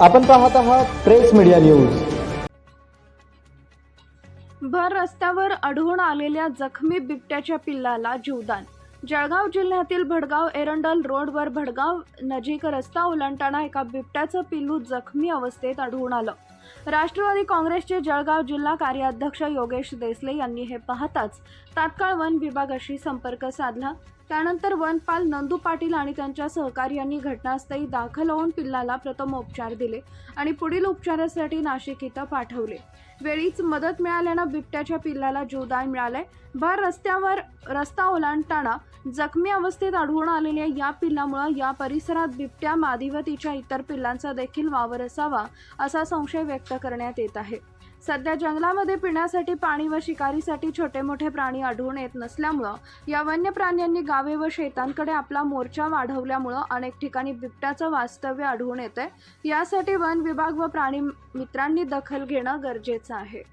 आपण पाहत आहात प्रेस मीडिया न्यूज. भर रस्त्यावर आढळून आलेल्या जखमी बिबट्याच्या पिल्लाला जीवदान. जळगाव जिल्ह्यातील भडगाव एरंडल रोडवर भडगाव नजीक रस्ता ओलांडताना एका बिबट्याचं पिल्लू जखमी अवस्थेत आढळून आलं. राष्ट्रवादी काँग्रेसचे जळगाव जिल्हा कार्याध्यक्ष योगेश देसले यांनी हे पाहताच तात्काळ वन विभागाशी संपर्क साधला. त्यानंतर वनपाल नंदू पाटील आणि त्यांच्या सहकार्यांनी घटनास्थळी दाखल होऊन पिल्लाला प्रथम उपचार दिले आणि पुढील उपचारासाठी नाशिक इथं पाठवले. वेळीच मदत मिळाल्यानं बिबट्याच्या पिल्लाला जीवदान मिळालाय. भर रस्त्यावर रस्ता ओलांडताना जखमी अवस्थेत आढळून आलेल्या या पिल्लामुळे या परिसरात बिबट्या मादी व तिच्या इतर पिल्लांचा देखील वावर असावा असा संशय व्यक्त करण्यात येत आहे. सध्या जंगलामध्ये पिण्यासाठी पाणी व शिकारीसाठी छोटे मोठे प्राणी आढळून येत नसल्यामुळं या वन्य प्राण्यांनी गावे व शेतांकडे आपला मोर्चा वाढवल्यामुळं अनेक ठिकाणी बिबट्याचं वास्तव्य आढळून येते यासाठी वन विभाग व प्राणी मित्रांनी दखल घेणं गरजेचं आहे.